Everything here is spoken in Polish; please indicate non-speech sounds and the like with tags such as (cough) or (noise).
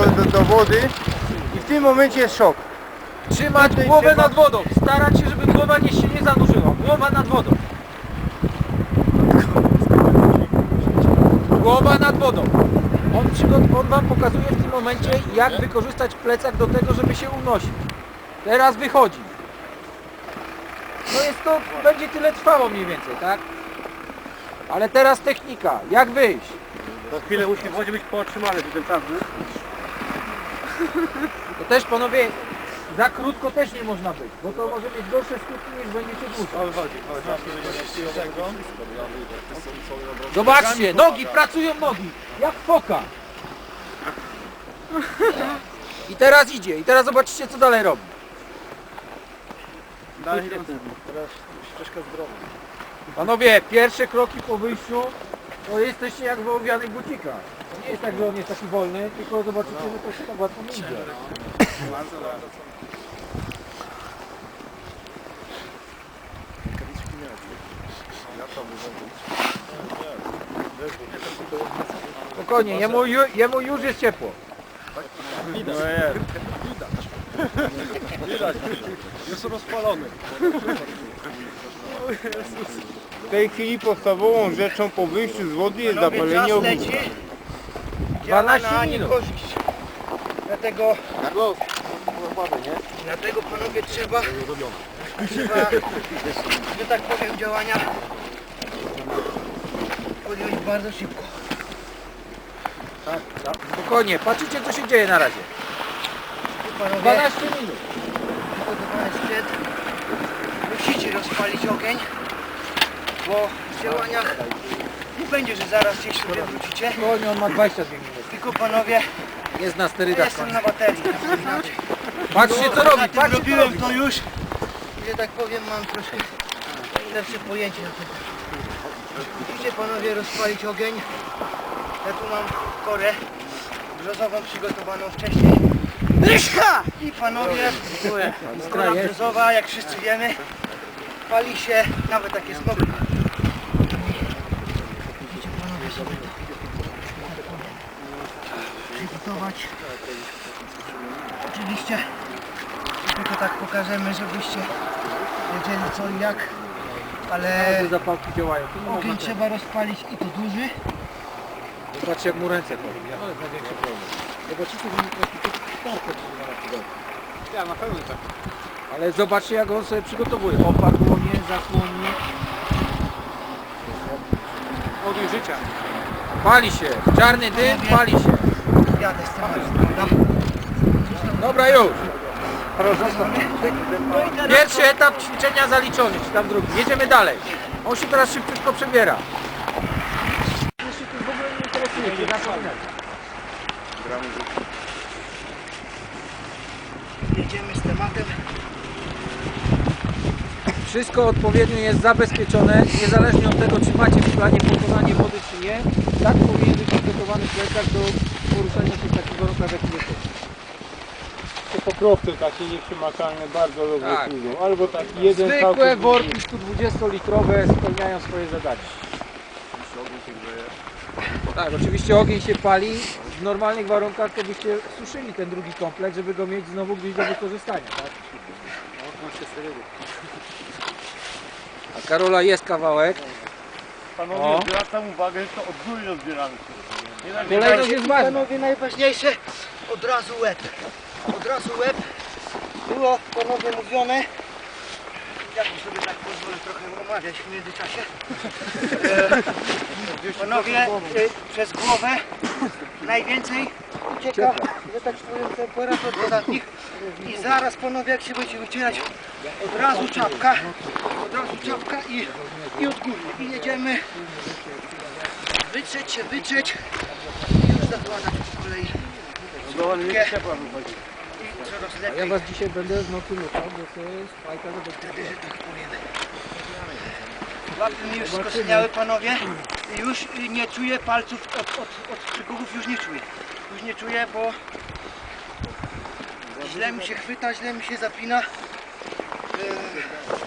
do, do wody i w tym momencie jest szok. Trzymać Tutaj głowę trzeba- nad wodą. Starać się, żeby głowa nie się nie zanurzyła. Głowa nad wodą. Głowa nad wodą. On, on wam pokazuje w tym momencie, jak wykorzystać plecak do tego, żeby się unosić. Teraz wychodzi. No jest to, będzie tyle trwało mniej więcej, tak? Ale teraz technika. Jak wyjść? Za chwilę musi w wodzie być pootrzymany ten czas. (laughs) To też panowie, za krótko też nie można być, bo to może mieć gorsze skutki niż będziecie dłużej. Zobaczcie, nogi, pracują nogi, jak foka. I teraz idzie, i teraz zobaczcie co dalej robi. Dalej teraz ścieżka zdrowa. Panowie, pierwsze kroki po wyjściu to jesteście jak w ołowianych bucikach. Jest tak, że on jest taki wolny, tylko zobaczycie, że to się tak łatwo nie idzie. Spokojnie, jemu, ju, jemu już jest ciepło. Jest rozpalony. W tej chwili podstawową rzeczą po wyjściu z wody jest zapalenie ogniska. 12 na minut. niekorzyść. Dlatego, dlatego panowie trzeba, trzeba, że tak powiem, działania podjąć bardzo szybko. Spokojnie, patrzycie co się dzieje na razie. Tu panowie, 12 minut. przygotowany sprzęt, musicie rozpalić ogień, bo w działaniach nie będzie, że zaraz gdzieś sobie wrócicie, Spokojnie, on ma 22 minuty. tylko panowie, Jest na ja sterydach. jestem na baterii. Patrzcie co robi, Na tym patrzcie co robiłem robi. to już i że tak powiem mam troszkę lepsze pojęcie na ten Musicie panowie rozpalić ogień. Ja tu mam korę brzozową przygotowaną wcześniej. Ryszka! I panowie, kora brzozowa, jak wszyscy wiemy, pali się nawet takie smoki. Sobie przygotować. Oczywiście tylko tak pokażemy, żebyście wiedzieli co i jak, ale zapałki działają. Ogień trzeba rozpalić i to duży. Zobaczcie jak mu ręce chodzi. To jest największy problem. Zobaczycie, że mi kartę Ja na pewno tak. Ale zobaczcie jak on sobie przygotowuje. Opadłonie, zasłonie. Ogień życia. Pali się. Czarny dym, pali się. Dobra już. Pierwszy etap ćwiczenia zaliczony, czy tam drugi. Jedziemy dalej. On się teraz szybciutko przebiera. Jedziemy z tematem. Wszystko odpowiednio jest zabezpieczone, niezależnie od tego, czy macie w planie pokonanie wody, czy nie. Tak powinien być przygotowany plecak do poruszania się w takich warunkach, jak jest. Te pokrowce takie nieprzemakalne bardzo dobrze Tak. służą. Albo taki jeden Zwykłe worki 120-litrowe spełniają swoje zadanie. Tak, oczywiście ogień się pali. W normalnych warunkach to byście suszyli ten drugi komplekt, żeby go mieć znowu gdzieś do wykorzystania. Tak? A Karola jest kawałek. Panowie, O. zwracam uwagę, że to od góry rozbieramy się. Nie Kolejność jest ważna. Panowie najważniejsze, od razu łeb. Od razu łeb. Było panowie mówione. Ja tu sobie tak pozwolę trochę omawiać w międzyczasie. E, Panowie, e, przez głowę najwięcej ucieka, że tak powiem, temperatur podatnik. I zaraz panowie, jak się będzie wycierać, od razu czapka, od razu czapka i, i od góry. I jedziemy wytrzeć się, wytrzeć i już zakładać po kolei. Ciepła I coraz A ja was dzisiaj będę z nocy lutał, bo to jest fajka Wtedy, że tak powiem. Łapy mi już skostniały panowie. Już nie czuję palców od, od, od już nie czuję. Już nie czuję, bo źle mi się chwyta, źle mi się zapina. Yy,